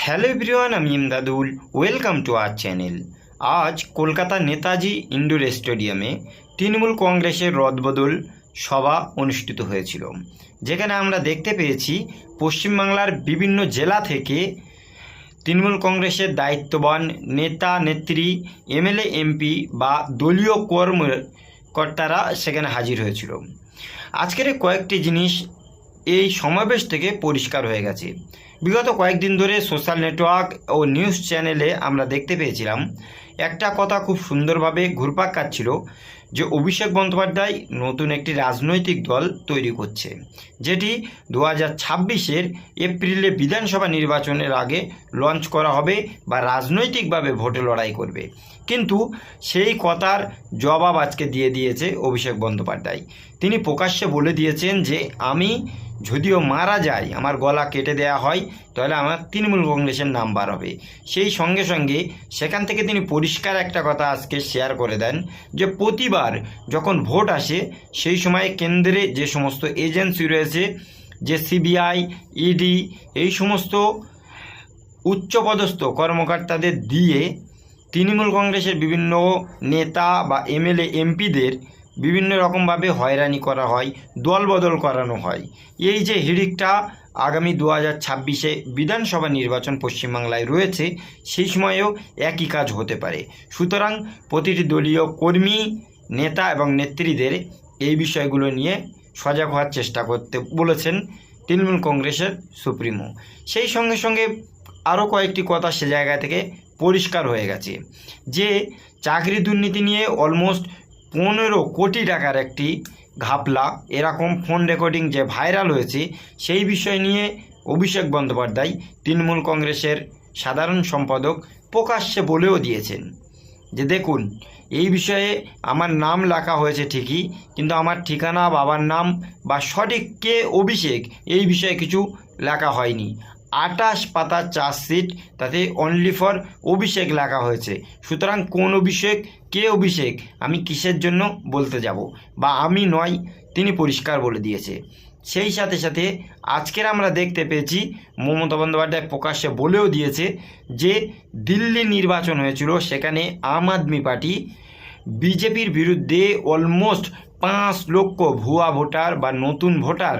Hello everyone, আমি Imdadul. Welcome to our channel. আজ Kolkata Netaji indoor স্টেডিয়ামে তৃণমূল কংগ্রেসের রদবদল সভা অনুষ্ঠিত হয়েছিল, যেখানে আমরা দেখতে পেয়েছি পশ্চিমবাংলার বিভিন্ন জেলা থেকে তৃণমূল কংগ্রেসের দায়িত্ববান নেতা, নেত্রী, এমএলএ, এমপি বা দলীয় কর্মকর্তারা সেখানে হাজির হয়েছিল। আজকের কয়েকটি জিনিস এই সমাবেশ থেকে পরিষ্কার হয়ে গেছে। বিগত কয়েকদিন ধরে সোশ্যাল নেটওয়ার্ক ও নিউজ চ্যানেলে আমরা দেখতে পেয়েছিলাম, একটা কথা খুব সুন্দরভাবে ঘুরপাক কাটছিল যে অভিষেক বন্দ্যোপাধ্যায় নতুন একটি রাজনৈতিক দল তৈরি করছে, যেটি দু হাজার ছাব্বিশের এপ্রিলে বিধানসভা নির্বাচনের আগে লঞ্চ করা হবে বা রাজনৈতিকভাবে ভোটে লড়াই করবে। কিন্তু সেই কথার জবাব আজকে দিয়ে দিয়েছে অভিষেক বন্দ্যোপাধ্যায়। তিনি প্রকাশ্যে বলে দিয়েছেন যে, আমি যদিও মারা যায় আমার গলা কেটে দেয়া হয়, তাহলে আমার তৃণমূল কংগ্রেসের নাম বার হবে। সেই সঙ্গে সঙ্গে সেখান থেকে তিনি পরিষ্কার একটা কথা আজকে শেয়ার করে দেন যে প্রতিবার যখন ভোট আসে, সেই সময় কেন্দ্রে যে সমস্ত এজেন্সি রয়েছে, যে সিবিআই, ইডি, এই সমস্ত উচ্চপদস্থ কর্মকর্তাদের দিয়ে তৃণমূল কংগ্রেসের বিভিন্ন নেতা বা এমএলএ, এমপিদের বিভিন্ন রকমভাবে হয়রানি করা হয়, দলবদল করানো হয়। এই যে হিড়িকটা আগামী দু হাজার ছাব্বিশে বিধানসভা নির্বাচন পশ্চিমবাংলায় রয়েছে, সেই সময়েও একই কাজ হতে পারে। সুতরাং প্রতিটি দলীয় কর্মী নেতা এবং নেত্রীদের এই বিষয়গুলো নিয়ে সজাগ হওয়ার চেষ্টা করতে বলেছেন তৃণমূল কংগ্রেসের সুপ্রিমো। সেই সঙ্গে সঙ্গে আরও কয়েকটি কথা সে জায়গা থেকে পরিষ্কার হয়ে গেছে যে চাকরি দুর্নীতি নিয়ে অলমোস্ট পনেরো কোটি টাকার একটি ঘাপলা, এরকম ফোন রেকর্ডিং যে ভাইরাল হয়েছে, সেই বিষয় নিয়ে অভিষেক বন্দ্যোপাধ্যায় তৃণমূল কংগ্রেসের সাধারণ সম্পাদক প্রকাশ্যে বলেও দিয়েছেন। যে দেখুন, এই বিষয়ে আমার নাম লেখা হয়েছে ঠিকই, কিন্তু আমার ঠিকানা, বাবার নাম বা সঠিক কে অভিষেক, এই বিষয়ে কিছু লেখা হয়নি। আটাশ পাতা চার্জশিট তাতে অনলি ফর অভিষেক লেখা হয়েছে। সুতরাং কোন অভিষেক, কে অভিষেক, আমি কিসের জন্য বলতে যাব? বা আমি নয়, তিনি পরিষ্কার বলে দিয়েছে। সেই সাথে সাথে আজকের আমরা দেখতে পেয়েছি, মমতা বন্দ্যোপাধ্যায় প্রকাশ্যে বলেও দিয়েছে যে, দিল্লি নির্বাচন হয়েছিল, সেখানে আম আদমি পার্টি বিজেপির বিরুদ্ধে অলমোস্ট পাঁচ লক্ষ ভুয়া ভোটার বা নতুন ভোটার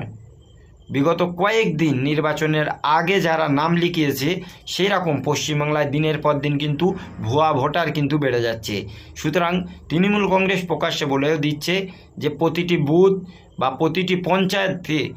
বিগত কয়েকদিন নির্বাচনের আগে যারা নাম লিখিয়েছে সেই রকম পশ্চিমবাংলায় দিনের পর দিন কিন্তু ভুয়া ভোটার কিন্তু বেড়ে যাচ্ছে। সুতরাং তৃণমূল কংগ্রেস প্রকাশ্যে বলেও দিচ্ছে যে, প্রতিটি বুথ বা প্রতিটি পঞ্চায়েতে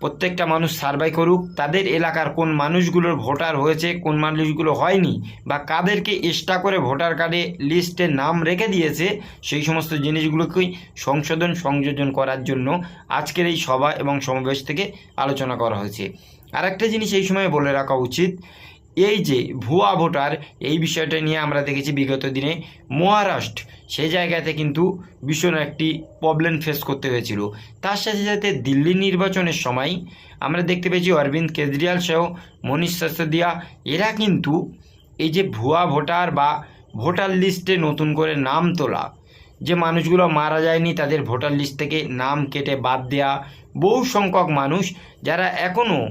প্রত্যেকটা মানুষ সার্ভে করুক, তাদের এলাকার কোন মানুষগুলোর ভোটার হয়েছে, কোন মানুষগুলো হয়নি, বা কাদেরকে এক্সট্রা করে ভোটার কার্ডে লিস্টে নাম রেখে দিয়েছে, সেই সমস্ত জিনিসগুলোকেই সংশোধন, সংযোজন করার জন্য আজকের এই সভা এবং সমাবেশ থেকে আলোচনা করা হয়েছে। আর একটা জিনিস এই সময় বলে রাখা উচিত এই যে ভুয়া ভোটার, এই বিষয়টা নিয়ে আমরা দেখেছি বিগত দিনে মহারাষ্ট্র সেই জায়গাতে কিন্তু ভীষণ একটি প্রবলেম ফেস করতে হয়েছিল। তার সাথে সাথে দিল্লি নির্বাচনের সময় আমরা দেখতে পেয়েছি অরবিন্দ কেজরিওয়াল সহ মনীষ সিসোদিয়া, এরা কিন্তু এই যে ভুয়া ভোটার বা ভোটার লিস্টে নতুন করে নাম তোলা, যে মানুষগুলো মারা যায়নি তাদের ভোটার লিস্ট থেকে নাম কেটে বাদ দেওয়া বহু সংখ্যক মানুষ যারা এখনও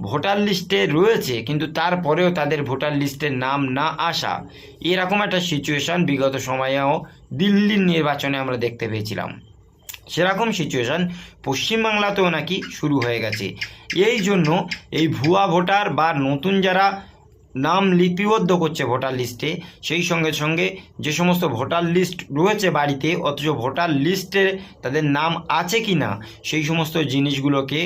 ভোটার লিস্টে রয়েছে, কিন্তু তারপরেও তাদের ভোটার লিস্টে নাম না আসা, এরকম একটা সিচুয়েশান বিগত সময়েও দিল্লির নির্বাচনে আমরা দেখতে পেয়েছিলাম। সেরকম সিচুয়েশান পশ্চিমবাংলাতেও নাকি শুরু হয়ে গেছে। এই জন্য এই ভুয়া ভোটার বা নতুন যারা নাম লিপিবদ্ধ করছে ভোটার লিস্টে, সেই সঙ্গে সঙ্গে যে সমস্ত ভোটার লিস্ট রয়েছে বাড়িতে, অথচ ভোটার লিস্টে তাদের নাম আছে কি না সেই সমস্ত জিনিসগুলোকে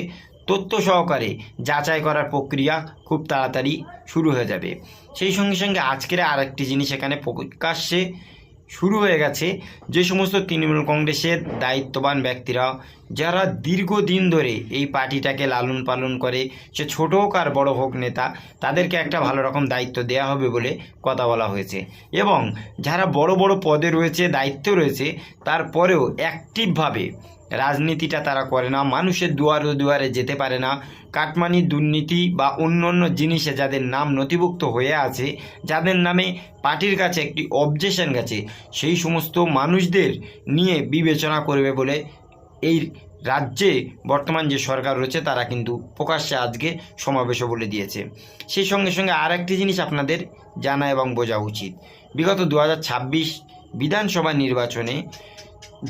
তথ্য সহকারে যাচাই করার প্রক্রিয়া খুব তাড়াতাড়ি শুরু হয়ে যাবে। সেই সঙ্গে সঙ্গে আজকের আরেকটি জিনিস এখানে প্রকাশ্যে শুরু হয়ে গেছে। যে সমস্ত তৃণমূল কংগ্রেসের দায়িত্ববান ব্যক্তিরা যারা দীর্ঘদিন ধরে এই পার্টিটাকে লালন পালন করে, সে ছোট হোক আর বড় হোক নেতা, তাদেরকে একটা ভালো রকম দায়িত্ব দেওয়া হবে বলে কথা বলা হয়েছে। এবং যারা বড় বড় পদে রয়েছে, দায়িত্ব রয়েছে, তারপরেও অ্যাক্টিভভাবে রাজনীতিটা তারা করে না, মানুষের দুয়ারে দুয়ারে যেতে পারে না। কাটমানি দুর্নীতি বা অন্য অন্য জিনিসে যাদের নাম নথিভুক্ত হয়ে আছে, যাদের নামে পার্টির কাছে একটি অবজেশন গেছে, সেই সমস্ত মানুষদের নিয়ে বিবেচনা করবে বলে এই রাজ্যে বর্তমান যে সরকার রয়েছে, তারা কিন্তু প্রকাশ্যে আজকে সমাবেশও বলে দিয়েছে। সেই সঙ্গে সঙ্গে আর একটি জিনিস আপনাদের জানা এবং বোঝা উচিত। বিগত দু হাজার ছাব্বিশ বিধানসভা নির্বাচনে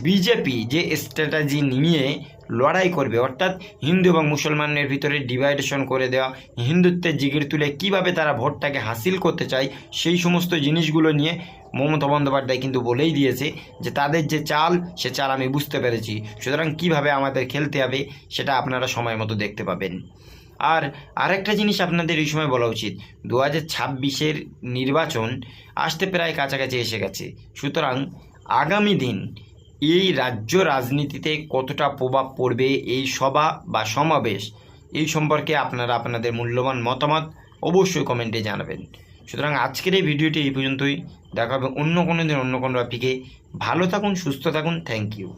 বিজেপি যে স্ট্র্যাটাজি নিয়ে লড়াই করবে, অর্থাৎ হিন্দু এবং মুসলমানের ভিতরে ডিভাইডেশন করে দেওয়া হিন্দুত্বের জিগির তুলে কীভাবে তারা ভোটটাকে হাসিল করতে চায়, সেই সমস্ত জিনিসগুলো নিয়ে মমতা বন্দ্যোপাধ্যায় কিন্তু বলেই দিয়েছে যে তাদের যে চাল, সে চাল আমি বুঝতে পেরেছি। সুতরাং কীভাবে আমাদের খেলতে হবে, সেটা আপনারা সময় মতো দেখতে পাবেন। আর আরেকটা জিনিস আপনাদের এই সময় বলা উচিত। দু হাজার ছাব্বিশের নির্বাচন আসতে প্রায় কাছাকাছি এসে গেছে। সুতরাং আগামী দিন এই রাজ্য রাজনীতিতে কতটা প্রভাব পড়বে এই সভা বা সমাবেশ? এই সম্পর্কে আপনারা আপনাদের মূল্যবান মতামত অবশ্যই কমেন্টে জানাবেন। সুতরাং আজকের এই ভিডিওটি এই পর্যন্তই। দেখা হবে অন্য কোনো দিন অন্য কোনো টপিকে ভালো থাকুন, সুস্থ থাকুন। Thank you